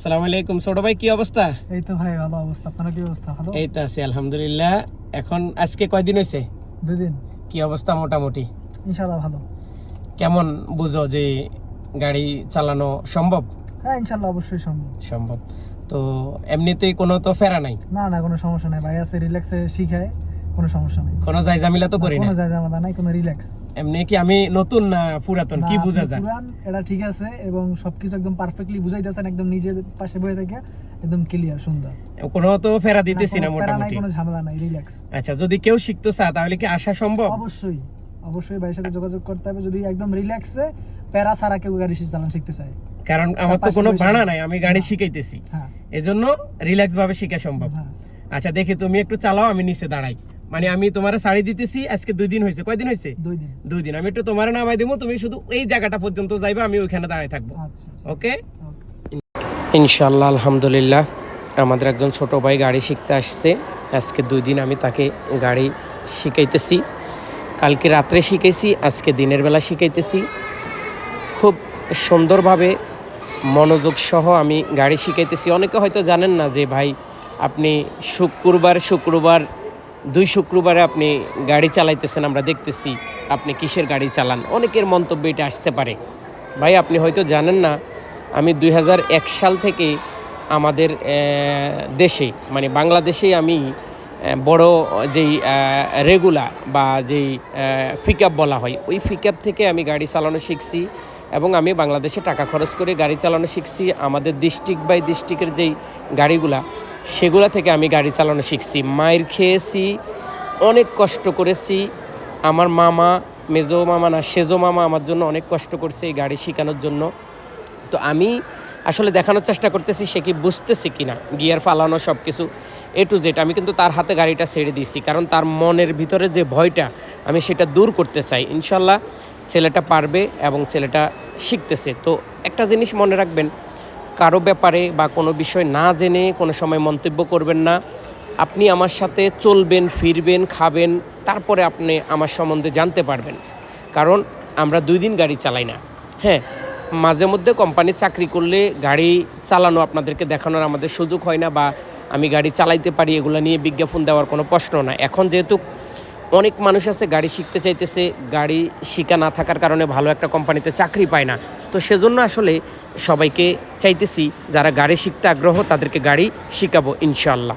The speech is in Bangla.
সালাম আলাইকুম। ছোট ভাই কি অবস্থা? এই তো ভাই ভালো অবস্থা। আপনার কি অবস্থা? ভালো? এই তো আছি আলহামদুলিল্লাহ। এখন আজকে কয়দিন হয়েছে দুদিন। কি অবস্থা মোটামুটি? ইনশাল্লাহ ভালো। কেমন বুঝো যে গাড়ি চালানো সম্ভব? হ্যাঁ ইনশাল্লাহ অবশ্যই সম্ভব। সম্ভব। তো এমনিতেই কোনো তো ফেরা নাই? না না কোনো সমস্যা নাই। ভাই আছে রিল্যাক্সে শিখায়। কোনো সমস্যা নেই। কোনো যাই ঝামেলা তো করি না কোনো জামাতা নাই কোনো রিল্যাক্স এমনি কি আমি নতুন না পুরাতন? কি বোঝা যায়? পুরান এটা ঠিক আছে এবং সবকিছু একদম পারফেক্টলি বুঝাইতেছেন একদম নিজের পাশে বসে থেকে একদম ক্লিয়ার সুন্দর। কোনো তো ফেরা দিতেছি না মোটামুটি। কোনো ঝামেলা নাই রিল্যাক্স আচ্ছা যদি কেউ শিখতে চায় তাহলে কি আসা সম্ভব? অবশ্যই অবশ্যই ভাইয়ের সাথে যোগাযোগ করতে হবে যদি একদম রিল্যাক্সে প্যারা ছাড়া কেউ গাড়ি চালান শিখতে চায়। কারণ আমার তো কোনো ভাড়া নাই আমি গাড়ি শিখাইতেছি। হ্যাঁ। এজন্য রিল্যাক্স ভাবে শিখা সম্ভব। হ্যাঁ। আচ্ছা দেখি তুমি একটু চালাও আমি নিচে দাঁড়াই। মানে আমি তোমার শাড়ি দিতেছি আজকে দুই দিন হয়েছে কয়দিন হয়েছে দুই দিন। দুই দিন। আমি একটু তোমার নামাই দেবো তুমি শুধু এই জায়গাটা পর্যন্ত যাইবা আমি ওইখানে দাঁড়াই থাকব। আচ্ছা ওকে? ওকে। ইনশাল্লাহ আলহামদুলিল্লাহ আমাদের একজন ছোট ভাই গাড়ি শিখতে আসছে। আজকে দুই দিন আমি তাকে গাড়ি শিখাইতেছি। কালকে রাত্রে শিখেছি আজকে দিনের বেলা শিখাইতেছি। খুব সুন্দরভাবে মনোযোগ সহ আমি গাড়ি শিখাইতেছি। অনেকে হয়তো জানেন না যে ভাই আপনি শুক্রবার শুক্রবার দুই শুক্রবারে আপনি গাড়ি চালাইতেছেন, আমরা দেখতেছি আপনি কিসের গাড়ি চালান। অনেকের মন্তব্য এটা আসতে পারে। ভাই, আপনি হয়তো জানেন না, আমি দুই হাজার এক সাল থেকে আমাদের দেশে মানে বাংলাদেশে আমি বড় যেই রেগুলা বা যেই পিক বলা হয়, ওই পিক থেকে আমি গাড়ি চালানো শিখছি এবং আমি বাংলাদেশে টাকা খরচ করে গাড়ি চালানো শিখছি। আমাদের ডিস্ট্রিক্ট বাই ডিস্ট্রিক্টের যেই গাড়িগুলা সেগুলা থেকে আমি গাড়ি চালানো শিখছি। মায়ের খেয়েছি, অনেক কষ্ট করেছি। আমার মামা, মেজো মামা না, সেজো মামা আমার জন্য অনেক কষ্ট করছে এই গাড়ি শেখানোর জন্য। তো আমি আসলে দেখানোর চেষ্টা করতেছি, সে কি বুঝতেছে কি না গিয়ার ফালানো সব কিছু এ টু জেড আমি কিন্তু তার হাতে গাড়িটা ছেড়ে দিয়েছি। কারণ তার মনের ভিতরে যে ভয়টা, আমি সেটা দূর করতে চাই। ইনশাল্লাহ ছেলেটা পারবে এবং ছেলেটা শিখতেছে। তো একটা জিনিস মনে রাখবেন কারও ব্যাপারে বা কোনো বিষয় না জেনে কোনো সময় মন্তব্য করবেন না। আপনি আমার সাথে চলবেন, ফিরবেন, খাবেন, তারপরে আপনি আমার সম্বন্ধে জানতে পারবেন। কারণ আমরা দুই দিন গাড়ি চালাই না। হ্যাঁ মাঝে মধ্যে কোম্পানির চাকরি করলে গাড়ি চালানো আপনাদেরকে দেখানোর আমাদের সুযোগ হয় না বা আমি গাড়ি চালাইতে পারি, এগুলো নিয়ে বিজ্ঞাপন দেওয়ার কোনো প্রশ্ন না। এখন যেহেতু অনেক মানুষ আছে, গাড়ি শিখতে চাইতেছে, গাড়ি শিখা না থাকার কারণে ভালো একটা কোম্পানিতে চাকরি পায় না। তো সেজন্য আসলে সবাইকে চাইতেছি, যারা গাড়ি শিখতে আগ্রহ, তাদেরকে গাড়ি শিখাবো ইনশাল্লাহ